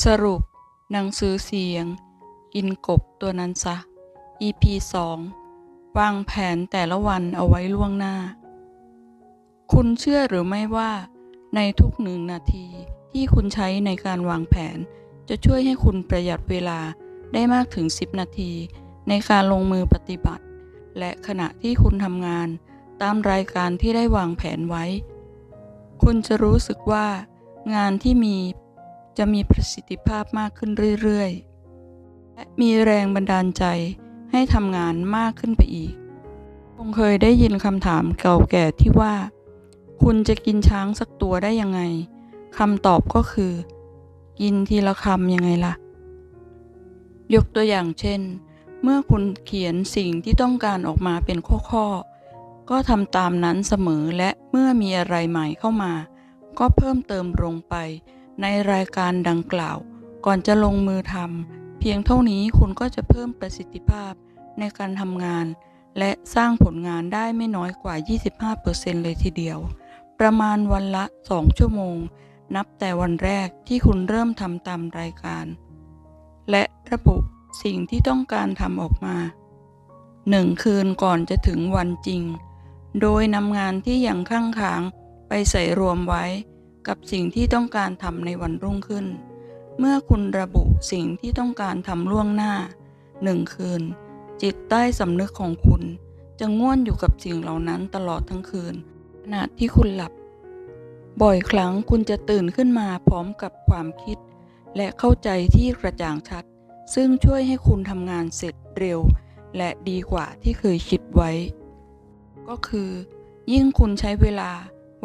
สรุป หนังสือเสียง กินกบตัวนั้นซะ EP 2 วางแผนแต่ละวันเอาไว้ล่วงหน้า คุณเชื่อหรือไม่ว่า ในทุกหนึ่งนาทีที่คุณใช้ในการวางแผน จะช่วยให้คุณประหยัดเวลาได้มากถึง 10 นาที ในการลงมือปฏิบัติ และขณะที่คุณทำงาน ตามรายการที่ได้วางแผนไว้ คุณจะรู้สึกว่า งานที่มี จะมีประสิทธิภาพมากขึ้นเรื่อยๆ และมีแรงบันดาลใจให้ทำงานมากขึ้นไปอีก คงเคยได้ยินคำถามเก่าแก่ที่ว่า คุณจะกินช้างสักตัวได้ยังไงคำตอบก็คือ กินทีละคำยังไงล่ะ ยกตัวอย่างเช่น เมื่อคุณเขียนสิ่งที่ต้องการออกมาเป็นข้อๆ ก็ทำตามนั้นเสมอและเมื่อมีอะไรใหม่เข้ามา ก็เพิ่มเติมลงไป ในรายการดังกล่าว ก่อนจะลงมือทำเพียงเท่านี้คุณก็จะเพิ่มประสิทธิภาพในการทำงาน และสร้างผลงานได้ไม่น้อยกว่า 25%เลยทีเดียว ประมาณวันละ 2 ชั่วโมง นับแต่วันแรกที่คุณเริ่มทำตามรายการ และระบุสิ่งที่ต้องการทำออกมา 1 คืนก่อนจะถึงวันจริง โดยนำงานที่ยังข้างค้างไปใส่รวมไว้ กับสิ่งที่ต้องการทำในวันรุ่งขึ้น เมื่อคุณระบุสิ่งที่ต้องการทำล่วงหน้าหนึ่งคืน จิตใต้สำนึกของคุณ จะง่วนอยู่กับสิ่งเหล่านั้นตลอดทั้งคืน ขณะที่คุณหลับ บ่อยครั้งคุณจะตื่นขึ้นมาพร้อมกับความคิด และเข้าใจที่กระจ่างชัด ซึ่งช่วยให้คุณทำงานเสร็จเร็ว และดีกว่าที่เคยคิดไว้ ก็คือ ยิ่งคุณใช้เวลา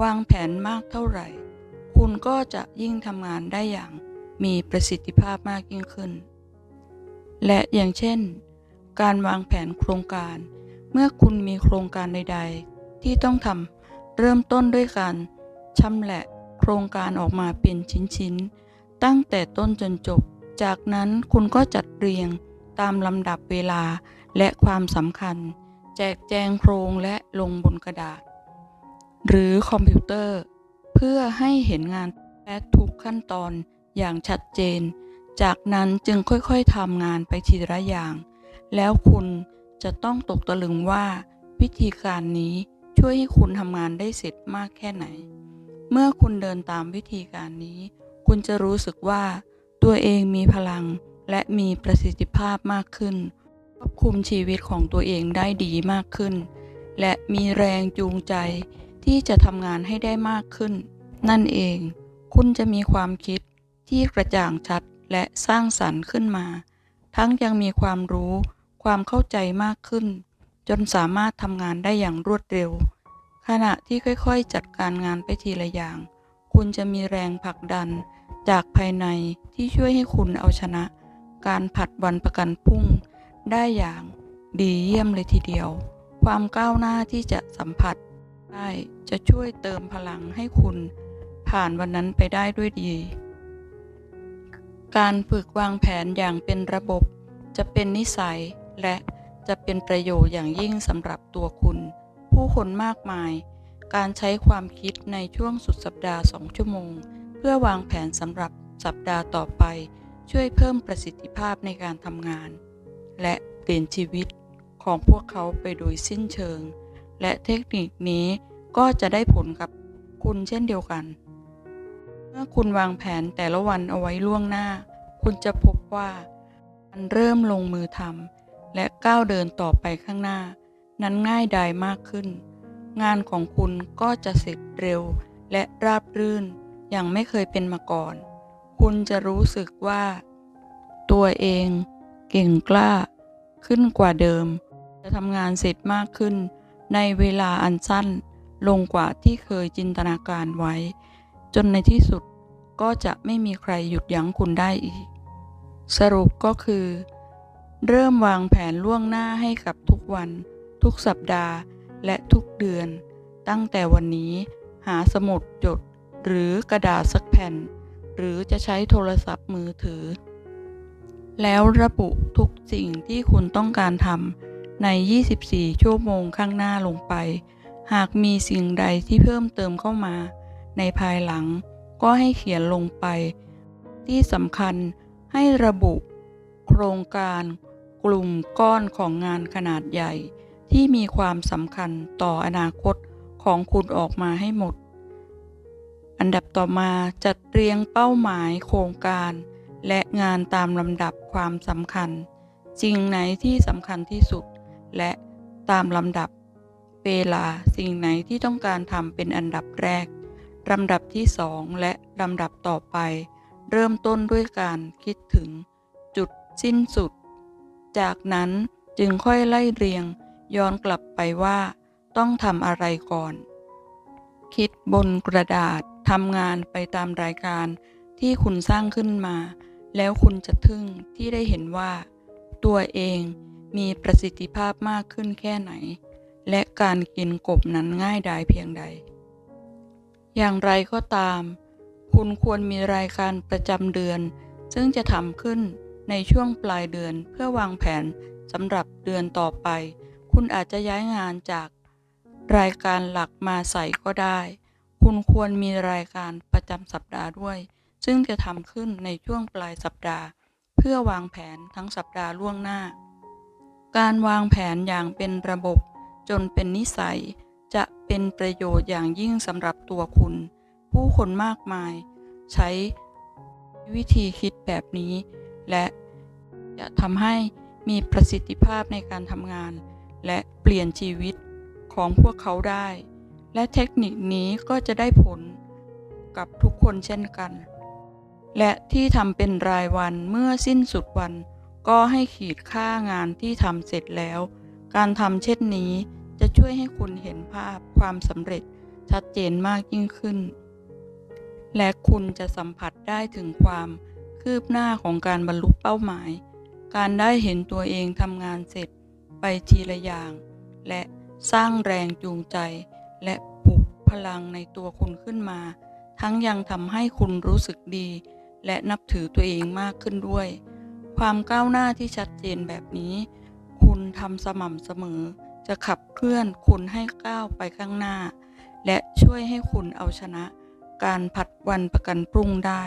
วางแผนมากเท่าไหร่ คุณก็จะยิ่งทำงานได้อย่างมีประสิทธิภาพมากยิ่งขึ้น และอย่างเช่น การวางแผนโครงการ เมื่อคุณมีโครงการใด ๆ ที่ต้องทำเริ่มต้นด้วยการชำแหละโครงการออกมาเป็นชิ้นๆ ตั้งแต่ต้นจนจบ จากนั้นคุณก็จัดเรียงตามลำดับเวลาและความสำคัญ แจกแจงโครงและลงบนกระดาษ หรือคอมพิวเตอร์ เพื่อให้เห็นงานและทุกขั้นตอนอย่างชัดเจน จากนั้นจึงค่อยๆทำงานไปทีละอย่าง แล้วคุณจะต้องตกตะลึงว่า วิธีการนี้ช่วยให้คุณทำงานได้เสร็จมากแค่ไหน เมื่อคุณเดินตามวิธีการนี้ คุณจะรู้สึกว่า ตัวเองมีพลังและมีประสิทธิภาพมากขึ้น ควบคุมชีวิตของตัวเองได้ดีมากขึ้น และมีแรงจูงใจ ที่จะทำงานให้ได้มากขึ้น นั่นเอง คุณจะมีความคิดที่กระจ่างชัดและสร้างสรรค์ขึ้นมา ทั้งยังมีความรู้ความเข้าใจมากขึ้น จนสามารถทำงานได้อย่างรวดเร็ว ขณะที่ค่อยๆ จัดการงานไปทีละอย่าง คุณจะมีแรงผลักดันจากภายในที่ช่วยให้คุณเอาชนะ การผัดวันประกันพรุ่ง ได้อย่างดีเยี่ยมเลยทีเดียว ความก้าวหน้าที่จะสัมผัส ได้จะช่วยเติมพลังให้คุณผ่านวันนั้นไปได้ด้วยดี การฝึกวางแผนอย่างเป็นระบบ จะเป็นนิสัยและจะเป็นประโยชน์อย่างยิ่งสำหรับตัวคุณ ผู้คนมากมาย การใช้ความคิดในช่วงสุดสัปดาห์ 2 ชั่วโมง เพื่อวางแผนสำหรับสัปดาห์ต่อไป ช่วยเพิ่มประสิทธิภาพในการทำงาน และเปลี่ยนชีวิตของพวกเขาไปโดยสิ้นเชิง และเทคนิคนี้ก็จะได้ผลกับคุณเช่นเดียวกัน เมื่อคุณวางแผนแต่ละวันเอาไว้ล่วงหน้า คุณจะพบว่ามันเริ่มลงมือทำและก้าวเดินต่อไปข้างหน้า นั้นง่ายดายมากขึ้น งานของคุณก็จะเสร็จเร็วและราบรื่นอย่างไม่เคยเป็นมาก่อน คุณจะรู้สึกว่า ตัวเองเก่งกล้าขึ้นกว่าเดิม จะทำงานเสร็จมากขึ้น ในเวลาอันสั้นลงกว่าที่เคยจินตนาการไว้ จนในที่สุดก็จะไม่มีใครหยุดยั้งคุณได้อีก สรุปก็คือ เริ่มวางแผนล่วงหน้าให้กับทุกวัน ทุกสัปดาห์และทุกเดือน ตั้งแต่วันนี้หาสมุดจด หรือกระดาษสักแผ่น หรือจะใช้โทรศัพท์มือถือ แล้วระบุทุกสิ่งที่คุณต้องการทำ ใน 24 ชั่วโมงข้างหน้าลงไป หากมีสิ่งใดที่เพิ่มเติมเข้ามา ในภายหลังก็ให้เขียนลงไป ที่สำคัญให้ระบุ โครงการกลุ่มก้อนของงานขนาดใหญ่ ที่มีความสำคัญต่ออนาคตของคุณออกมาให้หมด อันดับต่อมาจัดเรียงเป้าหมายโครงการ และงานตามลำดับความสำคัญสิ่งไหนที่สำคัญที่สุด และตามลำดับ เวลาสิ่งไหนที่ต้องการทำเป็นอันดับแรกลำดับที่สองและลำดับต่อไป เริ่มต้นด้วยการคิดถึง จุดสิ้นสุด จากนั้นจึงค่อยไล่เรียงย้อนกลับไปว่า ต้องทำอะไรก่อน คิดบนกระดาษทำงานไปตามรายการที่คุณสร้างขึ้นมา แล้วคุณจะทึ่งที่ได้เห็นว่า ตัวเอง มีประสิทธิภาพมากขึ้นแค่ไหน และการกินกบนั้นง่ายดายเพียงใด อย่างไรก็ตาม คุณควรมีรายการประจำเดือน ซึ่งจะทำขึ้นในช่วงปลายเดือนเพื่อวางแผนสำหรับเดือนต่อไป คุณอาจจะย้ายงานจากรายการหลักมาใส่ก็ได้ คุณควรมีรายการประจำสัปดาห์ด้วย ซึ่งจะทำขึ้นในช่วงปลายสัปดาห์ เพื่อวางแผนทั้งสัปดาห์ล่วงหน้า การวางแผนอย่างเป็นระบบ จนเป็นนิสัย จะเป็นประโยชน์อย่างยิ่งสำหรับตัวคุณ ผู้คนมากมาย ใช้วิธีคิดแบบนี้ และจะทำให้มีประสิทธิภาพในการทำงาน และเปลี่ยนชีวิตของพวกเขาได้ และเทคนิคนี้ก็จะได้ผลกับทุกคนเช่นกัน และที่ทำเป็นรายวันเมื่อสิ้นสุดวัน ก็ให้ขีดค่างานที่ทำเสร็จแล้ว การทำเช่นนี้จะช่วยให้คุณเห็นภาพความสำเร็จชัดเจนมากยิ่งขึ้น และคุณจะสัมผัสได้ถึงความคืบหน้าของการบรรลุเป้าหมาย การได้เห็นตัวเองทำงานเสร็จไปทีละอย่าง และสร้างแรงจูงใจ และปลุกพลังในตัวคุณขึ้นมา ทั้งยังทำให้คุณรู้สึกดี และนับถือตัวเองมากขึ้นด้วย ความก้าวหน้าที่ชัดเจนแบบนี้ คุณทำสม่ำเสมอ จะขับเคลื่อนคุณให้ก้าวไปข้างหน้า และช่วยให้คุณเอาชนะ การผัดวันประกันพรุ่งได้